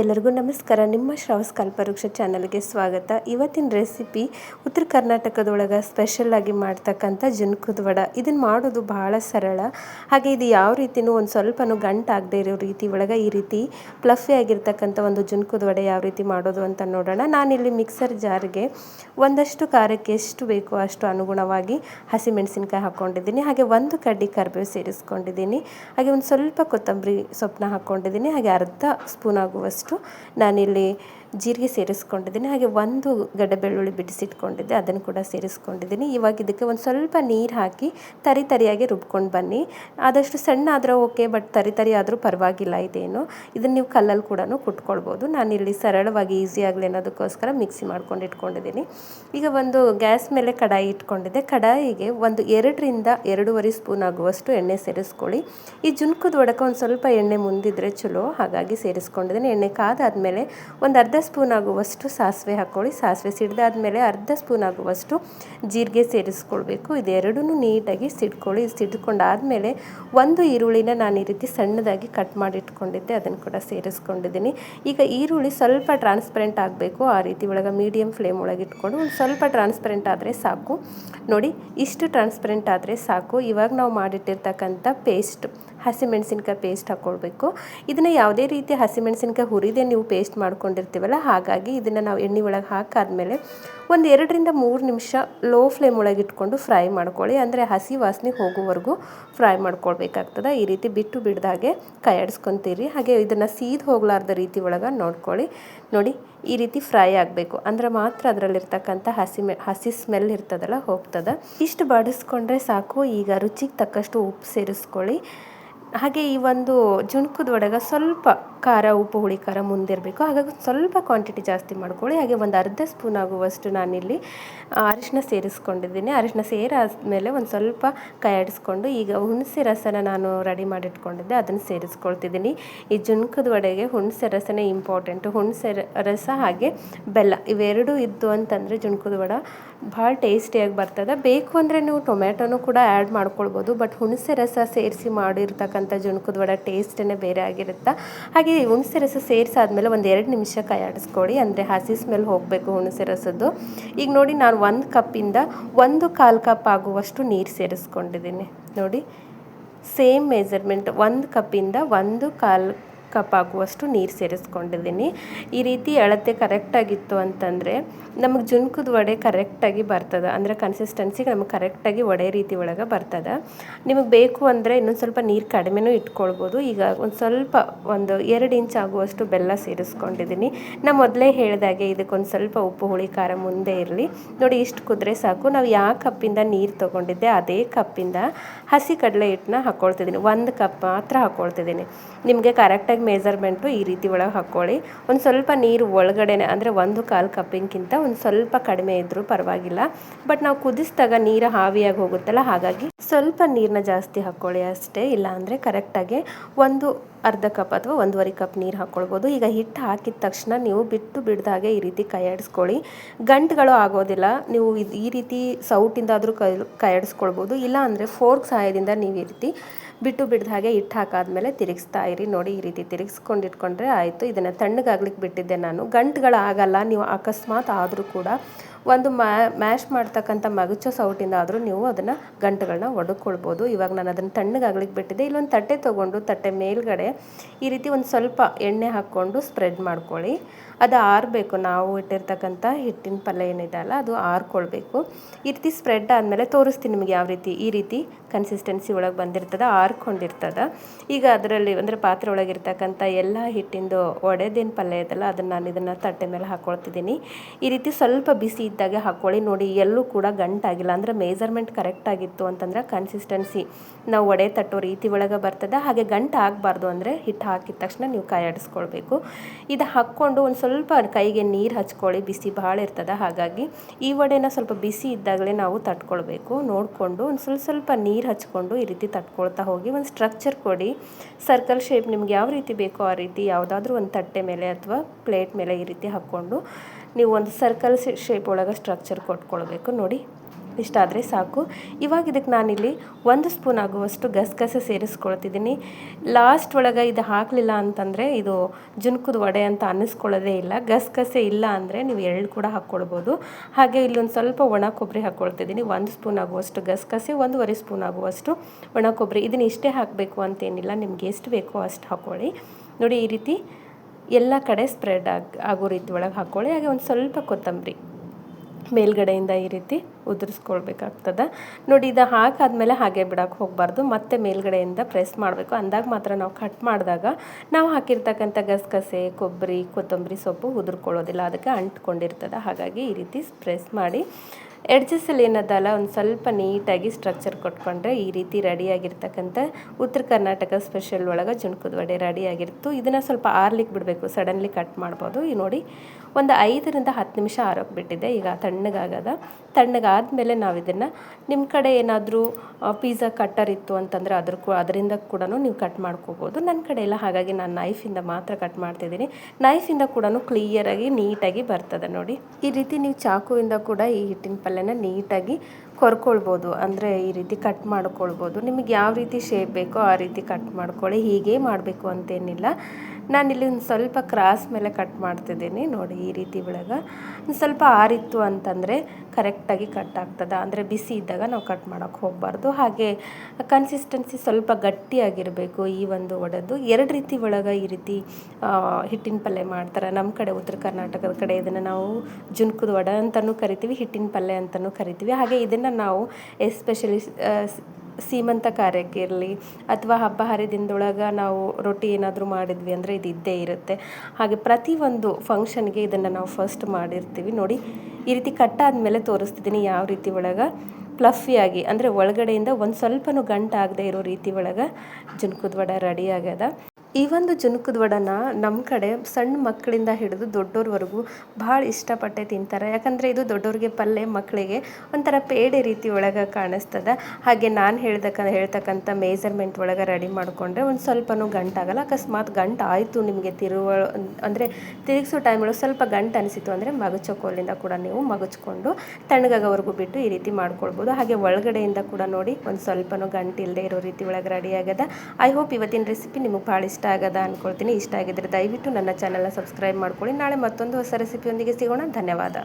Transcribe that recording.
ಎಲ್ಲರಿಗೂ ನಮಸ್ಕಾರ. ನಿಮ್ಮ ಶ್ರವಸ್ ಕಲ್ಪವೃಕ್ಷ ಚಾನಲ್ಗೆ ಸ್ವಾಗತ. ಇವತ್ತಿನ ರೆಸಿಪಿ ಉತ್ತರ ಕರ್ನಾಟಕದೊಳಗೆ ಸ್ಪೆಷಲ್ಲಾಗಿ ಮಾಡ್ತಕ್ಕಂಥ ಜುನ್ಕುದ ವಡ ಇದನ್ನು ಮಾಡೋದು ಬಹಳ ಸರಳ. ಹಾಗೆ ಇದು ಯಾವ ರೀತಿನೂ ಒಂದು ಸ್ವಲ್ಪನೂ ಗಂಟಾಗದೇ ಇರೋ ರೀತಿ, ಒಳಗೆ ಈ ರೀತಿ ಪ್ಲಫಿ ಆಗಿರ್ತಕ್ಕಂಥ ಒಂದು ಜುನ್ಕುದ ವಡೆ ಯಾವ ರೀತಿ ಮಾಡೋದು ಅಂತ ನೋಡೋಣ. ನಾನಿಲ್ಲಿ ಮಿಕ್ಸರ್ ಜಾರ್ಗೆ ಒಂದಷ್ಟು ಖಾರಕ್ಕೆ ಎಷ್ಟು ಬೇಕೋ ಅಷ್ಟು ಅನುಗುಣವಾಗಿ ಹಸಿಮೆಣಸಿನ್ಕಾಯಿ ಹಾಕ್ಕೊಂಡಿದ್ದೀನಿ ಹಾಗೆ ಒಂದು ಕಡ್ಡಿ ಕರಿಬೇವು ಸೇರಿಸ್ಕೊಂಡಿದ್ದೀನಿ. ಹಾಗೆ ಒಂದು ಸ್ವಲ್ಪ ಕೊತ್ತಂಬರಿ ಸೊಪ್ಪನ್ನ ಹಾಕ್ಕೊಂಡಿದ್ದೀನಿ ಹಾಗೆ ಅರ್ಧ ಸ್ಪೂನ್ ಆಗುವಷ್ಟು ನಾನಿಲ್ಲಿ ಜೀರಿಗೆ ಸೇರಿಸ್ಕೊಂಡಿದ್ದೀನಿ. ಹಾಗೆ ಒಂದು ಗಡ್ಡೆ ಬೆಳ್ಳುಳ್ಳಿ ಬಿಡಿಸಿಟ್ಕೊಂಡಿದ್ದೆ ಅದನ್ನು ಕೂಡ ಸೇರಿಸ್ಕೊಂಡಿದ್ದೀನಿ. ಇವಾಗ ಇದಕ್ಕೆ ಒಂದು ಸ್ವಲ್ಪ ನೀರು ಹಾಕಿ ತರಿ ತರಿಯಾಗಿ ರುಬ್ಕೊಂಡು ಬನ್ನಿ. ಆದಷ್ಟು ಸಣ್ಣ ಆದರೆ ಓಕೆ, ಬಟ್ ತರಿ ತರಿ ಆದರೂ ಪರವಾಗಿಲ್ಲ ಇದೇನು. ಇದನ್ನು ನೀವು ಕಲ್ಲಲ್ಲಿ ಕೂಡ ಕುಟ್ಕೊಳ್ಬೋದು. ನಾನಿಲ್ಲಿ ಸರಳವಾಗಿ, ಈಸಿ ಆಗಲಿ ಅನ್ನೋದಕ್ಕೋಸ್ಕರ ಮಿಕ್ಸಿ ಮಾಡ್ಕೊಂಡು ಇಟ್ಕೊಂಡಿದ್ದೀನಿ. ಈಗ ಒಂದು ಗ್ಯಾಸ್ ಮೇಲೆ ಕಡಾಯಿ ಇಟ್ಕೊಂಡಿದ್ದೆ. ಕಡಾಯಿಗೆ ಒಂದು ಎರಡರಿಂದ ಎರಡೂವರೆ ಸ್ಪೂನ್ ಆಗುವಷ್ಟು ಎಣ್ಣೆ ಸೇರಿಸ್ಕೊಳ್ಳಿ. ಈ ಜುನ್ಕದ ಒಡಕ ಒಂದು ಸ್ವಲ್ಪ ಎಣ್ಣೆ ಮುಂದಿದ್ರೆ ಚಲೋ. ಹಾಗಾಗಿ ಸೇರಿಸ್ಕೊಂಡಿದ್ದೀನಿ. ಎಣ್ಣೆ ಕಾದಾದಮೇಲೆ ಒಂದು ಅರ್ಧ ಸ್ಪೂನ್ ಆಗುವಷ್ಟು ಸಾಸಿವೆ ಹಾಕ್ಕೊಳ್ಳಿ. ಸಾಸಿವೆ ಸಿಡ್ದಾದ್ಮೇಲೆ ಅರ್ಧ ಸ್ಪೂನ್ ಆಗುವಷ್ಟು ಜೀರಿಗೆ ಸೇರಿಸ್ಕೊಳ್ಬೇಕು. ಇದೆರಡೂ ನೀಟಾಗಿ ಸಿಡ್ಕೊಳ್ಳಿ. ಸಿಡ್ಕೊಂಡಾದಮೇಲೆ ಒಂದು ಈರುಳ್ಳಿನ ನಾನು ಈ ರೀತಿ ಸಣ್ಣದಾಗಿ ಕಟ್ ಮಾಡಿಟ್ಕೊಂಡಿದ್ದೆ. ಅದನ್ನು ಕೂಡ ಸೇರಿಸ್ಕೊಂಡಿದ್ದೀನಿ. ಈಗ ಈರುಳ್ಳಿ ಸ್ವಲ್ಪ ಟ್ರಾನ್ಸ್ಪರೆಂಟ್ ಆಗಬೇಕು. ಆ ರೀತಿ ಒಳಗೆ ಮೀಡಿಯಮ್ ಫ್ಲೇಮ್ ಒಳಗೆ ಇಟ್ಕೊಂಡು ಒಂದು ಸ್ವಲ್ಪ ಟ್ರಾನ್ಸ್ಪರೆಂಟ್ ಆದರೆ ಸಾಕು. ನೋಡಿ, ಇಷ್ಟು ಟ್ರಾನ್ಸ್ಪರೆಂಟ್ ಆದರೆ ಸಾಕು. ಇವಾಗ ನಾವು ಮಾಡಿಟ್ಟಿರ್ತಕ್ಕಂಥ ಪೇಸ್ಟ್ ಹಸಿಮೆಣಸಿನ್ಕಾಯಿ ಪೇಸ್ಟ್ ಹಾಕ್ಕೊಳ್ಬೇಕು. ಇದನ್ನು ಯಾವುದೇ ರೀತಿ ಹಸಿಮೆಣಸಿನ್ಕಾಯಿ ಹುರಿದೇ ನೀವು ಪೇಸ್ಟ್ ಮಾಡ್ಕೊಂಡಿರ್ತೀವಲ್ಲ ಹಾಗಾಗಿ ಇದನ್ನು ನಾವು ಎಣ್ಣೆ ಒಳಗೆ ಹಾಕಾದ್ಮೇಲೆ ಒಂದು ಎರಡರಿಂದ ಮೂರು ನಿಮಿಷ ಲೋ ಫ್ಲೇಮ್ ಒಳಗೆ ಇಟ್ಕೊಂಡು ಫ್ರೈ ಮಾಡ್ಕೊಳ್ಳಿ. ಅಂದರೆ ಹಸಿ ವಾಸನೆ ಹೋಗುವವರೆಗೂ ಫ್ರೈ ಮಾಡ್ಕೊಳ್ಬೇಕಾಗ್ತದೆ. ಈ ರೀತಿ ಬಿಟ್ಟು ಬಿಡ್ದಾಗೆ ಕೈಯಾಡಿಸ್ಕೊತೀರಿ ಹಾಗೆ ಇದನ್ನು ಸೀದ್ ಹೋಗ್ಲಾರ್ದ ರೀತಿ ಒಳಗೆ ನೋಡ್ಕೊಳ್ಳಿ. ನೋಡಿ, ಈ ರೀತಿ ಫ್ರೈ ಆಗಬೇಕು. ಅಂದ್ರೆ ಮಾತ್ರ ಅದರಲ್ಲಿರ್ತಕ್ಕಂಥ ಹಸಿ ಮೆ, ಹಸಿ ಸ್ಮೆಲ್ ಇರ್ತದಲ್ಲ, ಹೋಗ್ತದೆ. ಇಷ್ಟು ಬಾಡಿಸ್ಕೊಂಡ್ರೆ ಸಾಕು. ಈಗ ರುಚಿಗೆ ತಕ್ಕಷ್ಟು ಉಪ್ಪು ಸೇರಿಸ್ಕೊಳ್ಳಿ. ಹಾಗೆ ಈ ಒಂದು ಜುಣ್ಕದ ಒಳಗೆ ಸ್ವಲ್ಪ ಖಾರ, ಉಪ್ಪು, ಹುಳಿ, ಖಾರ ಮುಂದಿರಬೇಕು. ಹಾಗಾಗಿ ಸ್ವಲ್ಪ ಕ್ವಾಂಟಿಟಿ ಜಾಸ್ತಿ ಮಾಡ್ಕೊಳ್ಳಿ. ಹಾಗೆ ಒಂದು ಅರ್ಧ ಸ್ಪೂನ್ ಆಗುವಷ್ಟು ನಾನಿಲ್ಲಿ ಅರಿಶಿನ ಸೇರಿಸ್ಕೊಂಡಿದ್ದೀನಿ. ಅರಿಶಿನ ಸೇರಾದ್ಮೇಲೆ ಒಂದು ಸ್ವಲ್ಪ ಕೈಯಾಡಿಸ್ಕೊಂಡು ಈಗ ಹುಣಸೆ ರಸನ ನಾನು ರೆಡಿ ಮಾಡಿಟ್ಕೊಂಡಿದ್ದೆ, ಅದನ್ನು ಸೇರಿಸ್ಕೊಳ್ತಿದ್ದೀನಿ. ಈ ಜುಣ್ಕದ ವಡೆಗೆ ಹುಣಸೆ ರಸನೇ ಇಂಪಾರ್ಟೆಂಟು ಹುಣಸೆ ರಸ ಹಾಗೆ ಬೆಲ್ಲ, ಇವೆರಡೂ ಇದ್ದು ಅಂತಂದರೆ ಜುಣ್ಕದ ವಡ ಭಾಳ ಟೇಸ್ಟಿಯಾಗಿ ಬರ್ತದೆ. ಬೇಕು ಅಂದರೆ ನೀವು ಟೊಮ್ಯಾಟೊನೂ ಕೂಡ ಆ್ಯಡ್ ಮಾಡ್ಕೊಳ್ಬೋದು, ಬಟ್ ಹುಣಸೆ ರಸ ಸೇರಿಸಿ ಮಾಡಿರ್ತಕ್ಕಂಥ ಜುಣ್ಕದ ವಡೆ ಟೇಸ್ಟೇ ಬೇರೆ ಆಗಿರುತ್ತೆ? ಹಾಗೆ ಹುಣಸೆ ರಸ ಸೇರಿಸಾದ್ಮೇಲೆ ಒಂದು ಎರಡು ನಿಮಿಷ ಕೈಯಾಡಿಸ್ಕೊಳ್ಳಿ. ಅಂದರೆ ಹಸಿ ಸ್ಮೆಲ್ ಹೋಗಬೇಕು ಹುಣಸೆ ರಸದ್ದು ಈಗ ನೋಡಿ ನಾನು ಒಂದು ಕಪ್ಪಿಂದ ಒಂದು ಕಾಲು ಕಪ್ ಆಗುವಷ್ಟು ನೀರು ಸೇರಿಸ್ಕೊಂಡಿದ್ದೀನಿ. ನೋಡಿ ಸೇಮ್ ಮೆಜರ್ಮೆಂಟ್ ಒಂದು ಕಪ್ಪಿಂದ ಒಂದು ಕಾಲು ಕಪ್ ಆಗುವಷ್ಟು ನೀರು ಸೇರಿಸ್ಕೊಂಡಿದ್ದೀನಿ. ಈ ರೀತಿ ಅಳತೆ ಕರೆಕ್ಟಾಗಿತ್ತು ಅಂತಂದರೆ ನಮಗೆ ಜುನ್ಕದ ವಡೆ ಕರೆಕ್ಟಾಗಿ ಬರ್ತದೆ. ಅಂದರೆ ಕನ್ಸಿಸ್ಟೆನ್ಸಿಗೆ ನಮಗೆ ಕರೆಕ್ಟಾಗಿ ವಡೆ ರೀತಿ ಒಳಗೆ ಬರ್ತದೆ. ನಿಮಗೆ ಬೇಕು ಅಂದರೆ ಇನ್ನೊಂದು ಸ್ವಲ್ಪ ನೀರು ಕಡಿಮೆನೂ ಇಟ್ಕೊಳ್ಬೋದು. ಈಗ ಒಂದು ಸ್ವಲ್ಪ ಒಂದು ಎರಡು ಇಂಚ್ ಆಗುವಷ್ಟು ಬೆಲ್ಲ ಸೇರಿಸ್ಕೊಂಡಿದ್ದೀನಿ ನಾ ಮೊದಲೇ ಹೇಳಿದಾಗೆ ಇದಕ್ಕೊಂದು ಸ್ವಲ್ಪ ಉಪ್ಪು, ಹುಳಿ, ಖಾರ ಮುಂದೆ ಇರಲಿ. ನೋಡಿ ಇಷ್ಟು ಕುದ್ರೆ ಸಾಕು. ನಾವು ಯಾವ ಕಪ್ಪಿಂದ ನೀರು ತೊಗೊಂಡಿದ್ದೆ ಅದೇ ಕಪ್ಪಿಂದ ಹಸಿ ಕಡಲೆ ಹಿಟ್ಟನ್ನ ಹಾಕ್ಕೊಳ್ತಿದ್ದೀನಿ ಒಂದು ಕಪ್ ಮಾತ್ರ ಹಾಕ್ಕೊಳ್ತಿದ್ದೀನಿ ನಿಮಗೆ ಕರೆಕ್ಟಾಗಿ ಮೆಜರ್ಮೆಂಟು ಈ ರೀತಿ ಒಳಗೆ ಹಾಕ್ಕೊಳ್ಳಿ ಒಂದು ಸ್ವಲ್ಪ ನೀರು ಒಳಗಡೆನೆ, ಅಂದರೆ ಒಂದು ಕಾಲು ಕಪ್ಪಿಂಗಿಂತ ಒಂದು ಸ್ವಲ್ಪ ಕಡಿಮೆ ಇದ್ದರೂ ಪರವಾಗಿಲ್ಲ. ಬಟ್ ನಾವು ಕುದಿಸಿದಾಗ ನೀರು ಹಾವಿಯಾಗಿ ಹೋಗುತ್ತಲ್ಲ, ಹಾಗಾಗಿ ಸ್ವಲ್ಪ ನೀರನ್ನ ಜಾಸ್ತಿ ಹಾಕ್ಕೊಳ್ಳಿ ಅಷ್ಟೇ. ಇಲ್ಲ ಅಂದರೆ ಕರೆಕ್ಟಾಗಿ ಒಂದು ಅರ್ಧ ಕಪ್ ಅಥವಾ ಒಂದೂವರೆ ಕಪ್ ನೀರು ಹಾಕ್ಕೊಳ್ಬೋದು ಈಗ ಹಿಟ್ಟು ಹಾಕಿದ ತಕ್ಷಣ ನೀವು ಬಿಟ್ಟು ಬಿಡ್ದಾಗೆ ಈ ರೀತಿ ಕೈಯಾಡಿಸ್ಕೊಳ್ಳಿ ಗಂಟುಗಳು ಆಗೋದಿಲ್ಲ. ನೀವು ಈ ರೀತಿ ಸೌಟಿಂದಾದರೂ ಕೈ ಕೈಯಾಡಿಸ್ಕೊಳ್ಬೋದು ಇಲ್ಲ ಅಂದರೆ ಫೋರ್ಕ್ ಸಹಾಯದಿಂದ ನೀವು ಈ ರೀತಿ ಬಿಟ್ಟು ಬಿಡ್ದ ಹಾಗೆ ಹಿಟ್ಟು ಹಾಕಾದ್ಮೇಲೆ ತಿರುಗಿಸ್ತಾ ಇರಿ. ನೋಡಿ ಈ ರೀತಿ ತಿರುಗಿಸ್ಕೊಂಡು ಇಟ್ಕೊಂಡ್ರೆ ಆಯಿತು. ಇದನ್ನು ತಣ್ಣಗಾಗ್ಲಿಕ್ಕೆ ಬಿಟ್ಟಿದ್ದೆ ನಾನು. ಗಂಟುಗಳಾಗಲ್ಲ. ನೀವು ಅಕಸ್ಮಾತ್ ಆದರೂ ಕೂಡ ಒಂದು ಮ್ಯಾಶ್ ಮಾಡ್ತಕ್ಕಂಥ ಮಗುಚೋ ಸೌಟಿಂದ ಆದರೂ ನೀವು ಅದನ್ನು ಗಂಟುಗಳನ್ನ ಒಡ್ಕೊಳ್ಬೋದು. ಇವಾಗ ನಾನು ಅದನ್ನು ತಣ್ಣಗಾಗ್ಲಿಕ್ಕೆ ಬಿಟ್ಟಿದ್ದೆ. ಇಲ್ಲೊಂದು ತಟ್ಟೆ ತೊಗೊಂಡು, ತಟ್ಟೆ ಮೇಲ್ಗಡೆ ಈ ರೀತಿ ಒಂದು ಸ್ವಲ್ಪ ಎಣ್ಣೆ ಹಾಕ್ಕೊಂಡು ಸ್ಪ್ರೆಡ್ ಮಾಡ್ಕೊಳ್ಳಿ. ಅದು ಆರಬೇಕು. ನಾವು ಇಟ್ಟಿರ್ತಕ್ಕಂಥ ಹಿಟ್ಟಿನ ಪಲ್ಯ ಏನಿದೆ ಅಲ್ಲ, ಅದು ಆರ್ಕೊಳ್ಬೇಕು. ಈ ರೀತಿ ಸ್ಪ್ರೆಡ್ ಆದಮೇಲೆ ತೋರಿಸ್ತೀನಿ ನಿಮಗೆ ಯಾವ ರೀತಿ, ಈ ರೀತಿ ಕನ್ಸಿಸ್ಟೆನ್ಸಿ ಒಳಗೆ ಬಂದಿರ್ತದೆ, ಆರ್ಕೊಂಡಿರ್ತದೆ. ಈಗ ಅದರಲ್ಲಿ ಅಂದರೆ ಪಾತ್ರೆ ಒಳಗಿರ್ತಕ್ಕಂಥ ಎಲ್ಲ ಹಿಟ್ಟಿಂದು ಒಡೆದೇನು ಪಲ್ಯ ಇದೆಲ್ಲ ಅದನ್ನು ನಾನು ಇದನ್ನು ತಟ್ಟೆ ಮೇಲೆ ಹಾಕ್ಕೊಳ್ತಿದ್ದೀನಿ ಈ ರೀತಿ ಸ್ವಲ್ಪ ಬಿಸಿ ಇದ್ದಾಗೆ ಹಾಕ್ಕೊಳ್ಳಿ ನೋಡಿ, ಎಲ್ಲೂ ಕೂಡ ಗಂಟಾಗಿಲ್ಲ. ಅಂದರೆ ಮೇಜರ್ಮೆಂಟ್ ಕರೆಕ್ಟ್ ಆಗಿತ್ತು ಅಂತಂದ್ರೆ ಕನ್ಸಿಸ್ಟೆನ್ಸಿ ನಾವು ಒಡೆ ತಟ್ಟೋ ರೀತಿ ಒಳಗೆ ಬರ್ತದೆ. ಹಾಗೆ ಗಂಟು ಆಗಬಾರ್ದು ಅಂದರೆ ಹಿಟ್ಟು ಹಾಕಿದ ತಕ್ಷಣ ನೀವು ಕಾಯಾಡಿಸ್ಕೊಳ್ಬೇಕು. ಇದು ಹಾಕ್ಕೊಂಡು ಒಂದು ಸ್ವಲ್ಪ ಕೈಗೆ ನೀರು ಹಚ್ಕೊಳ್ಳಿ. ಬಿಸಿ ಭಾಳ ಇರ್ತದೆ. ಹಾಗಾಗಿ ಈ ವಡೆನ ಸ್ವಲ್ಪ ಬಿಸಿ ಇದ್ದಾಗಲೇ ನಾವು ತಟ್ಕೊಳ್ಬೇಕು. ನೋಡಿಕೊಂಡು ಒಂದು ಸ್ವಲ್ಪ ಸ್ವಲ್ಪ ನೀರು ಹಚ್ಕೊಂಡು ಈ ರೀತಿ ತಟ್ಕೊಳ್ತಾ ಹೋಗಿ ಒಂದು ಸ್ಟ್ರಕ್ಚರ್ ಕೊಡಿ. ಸರ್ಕಲ್ ಶೇಪ್ ನಿಮ್ಗೆ ಯಾವ ರೀತಿ ಬೇಕೋ ಆ ರೀತಿ, ಯಾವುದಾದ್ರೂ ಒಂದು ತಟ್ಟೆ ಮೇಲೆ ಅಥವಾ ಪ್ಲೇಟ್ ಮೇಲೆ ಈ ರೀತಿ ಹಾಕ್ಕೊಂಡು ನೀವು ಒಂದು ಸರ್ಕಲ್ ಶೇಪ್ ಒಳಗೆ ಸ್ಟ್ರಕ್ಚರ್ ಕೊಟ್ಕೊಳ್ಬೇಕು ನೋಡಿ. ಇಷ್ಟಾದರೆ ಸಾಕು. ಇವಾಗ ಇದಕ್ಕೆ ನಾನಿಲ್ಲಿ ಒಂದು ಸ್ಪೂನ್ ಆಗುವಷ್ಟು ಗಸಗಸೆ ಸೇರಿಸ್ಕೊಳ್ತಿದ್ದೀನಿ. ಲಾಸ್ಟ್ ಒಳಗೆ ಇದು ಹಾಕಲಿಲ್ಲ ಅಂತಂದರೆ ಇದು ಜುನ್ಕದ ವಡೆ ಅಂತ ಅನ್ನಿಸ್ಕೊಳ್ಳೋದೇ ಇಲ್ಲ. ಗಸಗಸೆ ಇಲ್ಲ ಅಂದರೆ ನೀವು ಎಳ್ಳು ಕೂಡ ಹಾಕ್ಕೊಳ್ಬೋದು. ಹಾಗೆ ಇಲ್ಲೊಂದು ಸ್ವಲ್ಪ ಒಣ ಕೊಬ್ಬರಿ ಹಾಕ್ಕೊಳ್ತಿದ್ದೀನಿ. ಒಂದು ಸ್ಪೂನ್ ಆಗುವಷ್ಟು ಗಸಗಸೆ, ಒಂದೂವರೆ ಸ್ಪೂನ್ ಆಗುವಷ್ಟು ಒಣ ಕೊಬ್ಬರಿ ಇದನ್ನ ಇಷ್ಟೇ ಹಾಕಬೇಕು ಅಂತೇನಿಲ್ಲ. ನಿಮ್ಗೆ ಎಷ್ಟು ಬೇಕೋ ಅಷ್ಟು ಹಾಕ್ಕೊಳ್ಳಿ ನೋಡಿ ಈ ರೀತಿ ಎಲ್ಲ ಕಡೆ ಸ್ಪ್ರೆಡ್ ಆಗಿ, ಆಗೋ ರೀತಿ ಒಳಗೆ ಹಾಕ್ಕೊಳ್ಳಿ ಹಾಗೆ ಒಂದು ಸ್ವಲ್ಪ ಕೊತ್ತಂಬರಿ ಮೇಲ್ಗಡೆಯಿಂದ ಈ ರೀತಿ ಉದುರಿಸ್ಕೊಳ್ಬೇಕಾಗ್ತದೆ. ನೋಡಿ, ಇದು ಹಾಕಾದ್ಮೇಲೆ ಹಾಗೆ ಬಿಡೋಕೆ ಹೋಗಬಾರ್ದು. ಮತ್ತೆ ಮೇಲ್ಗಡೆಯಿಂದ ಪ್ರೆಸ್ ಮಾಡಬೇಕು. ಅಂದಾಗ ಮಾತ್ರ ನಾವು ಕಟ್ ಮಾಡಿದಾಗ ನಾವು ಹಾಕಿರ್ತಕ್ಕಂಥ ಗಸಗಸೆ, ಕೊಬ್ಬರಿ, ಕೊತ್ತಂಬರಿ ಸೊಪ್ಪು ಉದುರ್ಕೊಳ್ಳೋದಿಲ್ಲ. ಅದಕ್ಕೆ ಅಂಟ್ಕೊಂಡಿರ್ತದೆ. ಹಾಗಾಗಿ ಈ ರೀತಿ ಪ್ರೆಸ್ ಮಾಡಿ ಎಡ್ಜಸ್ಸಲ್ಲಿ ಏನದಲ್ಲ ಒಂದು ಸ್ವಲ್ಪ ನೀಟಾಗಿ ಸ್ಟ್ರಕ್ಚರ್ ಕೊಟ್ಕೊಂಡ್ರೆ ಈ ರೀತಿ ರೆಡಿಯಾಗಿರ್ತಕ್ಕಂಥ ಉತ್ತರ ಕರ್ನಾಟಕ ಸ್ಪೆಷಲ್ ಒಳಗೆ ಜುಣ್ಕದ ವಡೆ ರೆಡಿಯಾಗಿರ್ತು. ಇದನ್ನು ಸ್ವಲ್ಪ ಆರ್ಲಿಕ್ಕೆ ಬಿಡಬೇಕು, ಸಡನ್ಲಿ ಕಟ್ ಮಾಡ್ಬೋದು. ಈ ನೋಡಿ, ಒಂದು ಐದರಿಂದ ಹತ್ತು ನಿಮಿಷ ಆರೋಕ್ಕೆ ಬಿಟ್ಟಿದೆ ಈಗ ತಣ್ಣಗಾಗದ. ತಣ್ಣಗಾದಮೇಲೆ ನಾವು ಇದನ್ನು ನಿಮ್ಮ ಕಡೆ ಏನಾದರೂ ಪಿಜ್ಜಾ ಕಟ್ಟರ್ ಇತ್ತು ಅಂತಂದರೆ ಅದ್ರ ಅದರಿಂದ ಕೂಡ ನೀವು ಕಟ್ ಮಾಡ್ಕೋಬೋದು. ನನ್ನ ಕಡೆ ಎಲ್ಲ ಹಾಗಾಗಿ ನಾನು ನೈಫಿಂದ ಮಾತ್ರ ಕಟ್ ಮಾಡ್ತಿದ್ದೀನಿ. ನೈಫಿಂದ ಕೂಡ ಕ್ಲಿಯರಾಗಿ ನೀಟಾಗಿ ಬರ್ತದೆ ನೋಡಿ. ಈ ರೀತಿ ನೀವು ಚಾಕುವಿಂದ ಕೂಡ ಈ ಹಿಟ್ಟಿನ ಪಲ್ಯನ ನೀಟಾಗಿ ಕೊರ್ಕೊಳ್ಬೋದು. ಅಂದರೆ ಈ ರೀತಿ ಕಟ್ ಮಾಡ್ಕೊಳ್ಬೋದು. ನಿಮಗೆ ಯಾವ ರೀತಿ ಶೇಪ್ ಬೇಕೋ ಆ ರೀತಿ ಕಟ್ ಮಾಡ್ಕೊಳ್ಳಿ. ಹೀಗೆ ಮಾಡಬೇಕು ಅಂತೇನಿಲ್ಲ. ನಾನಿಲ್ಲಿ ಒಂದು ಸ್ವಲ್ಪ ಕ್ರಾಸ್ ಮೇಲೆ ಕಟ್ ಮಾಡ್ತಿದ್ದೀನಿ. ನೋಡಿ ಈ ರೀತಿ ಒಳಗೆ. ಒಂದು ಸ್ವಲ್ಪ ಆರಿತ್ತು ಅಂತಂದರೆ ಕರೆಕ್ಟಾಗಿ ಕಟ್ ಆಗ್ತದೆ. ಅಂದರೆ ಬಿಸಿ ಇದ್ದಾಗ ನಾವು ಕಟ್ ಮಾಡೋಕ್ಕೆ ಹೋಗಬಾರ್ದು. ಹಾಗೆ ಕನ್ಸಿಸ್ಟೆನ್ಸಿ ಸ್ವಲ್ಪ ಗಟ್ಟಿಯಾಗಿರಬೇಕು ಈ ಒಂದು ಒಡೆದು. ಎರಡು ರೀತಿ ಒಳಗೆ ಈ ರೀತಿ ಹಿಟ್ಟಿನ ಪಲ್ಯ ಮಾಡ್ತಾರೆ. ನಮ್ಮ ಕಡೆ ಉತ್ತರ ಕರ್ನಾಟಕದ ಕಡೆ ಇದನ್ನು ನಾವು ಜುನ್ಕದ ವಡ ಅಂತಲೂ ಕರಿತೀವಿ, ಹಿಟ್ಟಿನ ಪಲ್ಯ ಅಂತಲೂ ಕರಿತೀವಿ. ಹಾಗೆ ಇದನ್ನು ನಾವು ಎಸ್ಪೆಷಲಿ ಸೀಮಂತ ಕಾರ್ಯಕ್ಕೆ ಇರಲಿ ಅಥವಾ ಹಬ್ಬ ಹರಿದಿನದೊಳಗೆ ನಾವು ರೊಟ್ಟಿ ಏನಾದರೂ ಮಾಡಿದ್ವಿ ಅಂದರೆ ಇದು ಇದ್ದೇ ಇರುತ್ತೆ. ಹಾಗೆ ಪ್ರತಿಯೊಂದು ಫಂಕ್ಷನ್ಗೆ ಇದನ್ನು ನಾವು ಫಸ್ಟ್ ಮಾಡಿರ್ತೀವಿ. ನೋಡಿ, ಈ ರೀತಿ ಕಟ್ಟಾದ ತೋರಿಸ್ತಿದ್ದೀನಿ ಯಾವ ರೀತಿ ಒಳಗೆ. ಪ್ಲಫಿಯಾಗಿ ಅಂದರೆ ಒಳಗಡೆಯಿಂದ ಒಂದು ಸ್ವಲ್ಪನೂ ಗಂಟಾಗದೇ ಇರೋ ರೀತಿ ಒಳಗೆ ಜುನ್ಕುದ್ವಡ ವಡೆ ರೆಡಿ ಆಗ್ಯದ. ಈ ಒಂದು ಜುನುಕದ ವಡನ ನಮ್ಮ ಕಡೆ ಸಣ್ಣ ಮಕ್ಕಳಿಂದ ಹಿಡಿದು ದೊಡ್ಡೋರ್ವರೆಗೂ ಭಾಳ ಇಷ್ಟಪಟ್ಟೆ ತಿಂತಾರೆ. ಯಾಕಂದರೆ ಇದು ದೊಡ್ಡೋರಿಗೆ ಪಲ್ಯ ಮಕ್ಕಳಿಗೆ ಒಂಥರ ಪೇಡೆ ರೀತಿ ಒಳಗೆ ಕಾಣಿಸ್ತದೆ. ಹಾಗೆ ನಾನು ಹೇಳ್ದಕ್ಕ ಹೇಳ್ತಕ್ಕಂಥ ಮೇಜರ್ಮೆಂಟ್ ಒಳಗೆ ರೆಡಿ ಮಾಡಿಕೊಂಡ್ರೆ ಒಂದು ಸ್ವಲ್ಪನೂ ಗಂಟಾಗಲ್ಲ ಅಕಸ್ಮಾತ್ ಗಂಟು ಆಯಿತು ನಿಮಗೆ ತಿರುವ ಅಂದರೆ ತಿರುಗಿಸೋ ಟೈಮ್ ಒಳಗೆ ಸ್ವಲ್ಪ ಗಂಟು ಅನಿಸಿತು ಅಂದರೆ ಮಗಚಕೋಲಿಂದ ಕೂಡ ನೀವು ಮಗುಚ್ಕೊಂಡು ತಣ್ಣಗಾಗೋವರೆಗೂ ಬಿಟ್ಟು ಈ ರೀತಿ ಮಾಡ್ಕೊಳ್ಬೋದು. ಹಾಗೆ ಒಳಗಡೆಯಿಂದ ಕೂಡ ನೋಡಿ ಒಂದು ಸ್ವಲ್ಪನೂ ಗಂಟಿಲ್ಲದೆ ಇರೋ ರೀತಿ ಒಳಗೆ ರೆಡಿ ಆಗ್ಯದ ಐ ಹೋಪ್ ಇವತ್ತಿನ ರೆಸಿಪಿ ನಿಮಗೆ ಭಾಳ ಇಷ್ಟ ಇಷ್ಟ ಆಗದ ಅಂದ್ಕೊಳ್ತೀನಿ ಇಷ್ಟ ಆಗಿದ್ರೆ ದಯವಿಟ್ಟು ನನ್ನ ಚಾನಲ್ನ ಸಬ್ಸ್ಕ್ರೈಬ್ ಮಾಡ್ಕೊಳ್ಳಿ. ನಾಳೆ ಮತ್ತೊಂದು ಹೊಸ ರೆಸಿಪಿಯೊಂದಿಗೆ ಸಿಗೋಣ. ಧನ್ಯವಾದ.